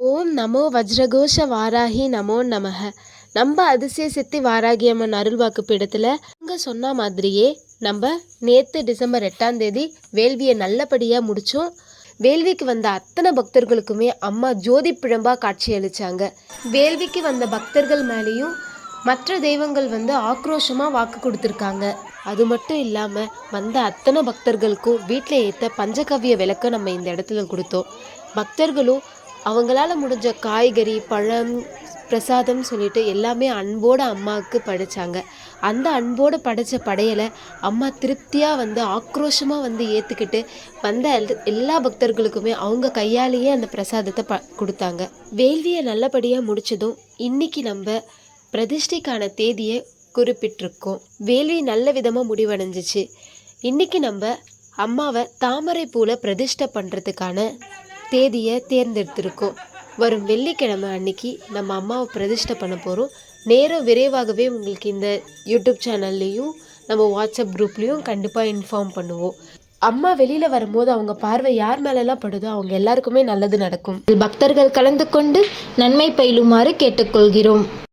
ஓம் நமோ வஜ்ரகோஷ வாராகி நமோ நமக நம்ம அதிசய சித்தி வாராகி அம்மன் அருள்வாக்கு பீடத்தில் அங்கே சொன்ன மாதிரியே நம்ம நேற்று டிசம்பர் எட்டாம் தேதி வேள்வியை நல்லபடியாக முடித்தோம் வேள்விக்கு வந்த அத்தனை பக்தர்களுக்குமே அம்மா ஜோதி பிழம்பாக காட்சி அளிச்சாங்க. வேள்விக்கு வந்த பக்தர்கள் மேலேயும் மற்ற தெய்வங்கள் வந்து ஆக்ரோஷமாக வாக்கு கொடுத்துருக்காங்க. அது மட்டும் இல்லாமல் வந்த அத்தனை பக்தர்களுக்கும் வீட்டில் ஏற்ற பஞ்சகவ்ய விளக்க நம்ம இந்த இடத்துல கொடுத்தோம். பக்தர்களும் அவங்களால முடிஞ்ச காய்கறி பழம் பிரசாதம் சொல்லிட்டு எல்லாமே அன்போடு அம்மாவுக்கு படைச்சாங்க. அந்த அன்போடு படைத்த படையலை அம்மா திருப்தியாக வந்து ஆக்ரோஷமாக வந்து ஏற்றுக்கிட்டு வந்த எல்லா பக்தர்களுக்குமே அவங்க கையாலேயே அந்த பிரசாதத்தை ப கொடுத்தாங்க. வேள்வியை நல்லபடியாக முடிச்சதும் இன்றைக்கி நம்ம பிரதிஷ்டைக்கான தேதியை குறிப்பிட்டிருக்கோம். வேள்வி நல்ல விதமாக முடிவடைஞ்சிச்சு. இன்றைக்கி நம்ம அம்மாவை தாமரை பூவில் பிரதிஷ்டை பண்ணுறதுக்கான தேதியை தேர்ந்தெடுத்திருக்கோம். வரும் வெள்ளிக்கிழமை அன்னைக்கு நம்ம அம்மாவை பிரதிஷ்டை பண்ண போகிறோம் நேரம் விரைவாகவே உங்களுக்கு இந்த யூடியூப் சேனல்லையும் நம்ம வாட்ஸ்அப் குரூப்லேயும் கண்டிப்பாக இன்ஃபார்ம் பண்ணுவோம். அம்மா வெளியில் வரும்போது அவங்க பார்வை யார் மேலெல்லாம் படுதோ அவங்க எல்லாருக்குமே நல்லது நடக்கும். பக்தர்கள் கலந்து கொண்டு நன்மை பயிலுமாறு கேட்டுக்கொள்கிறோம்.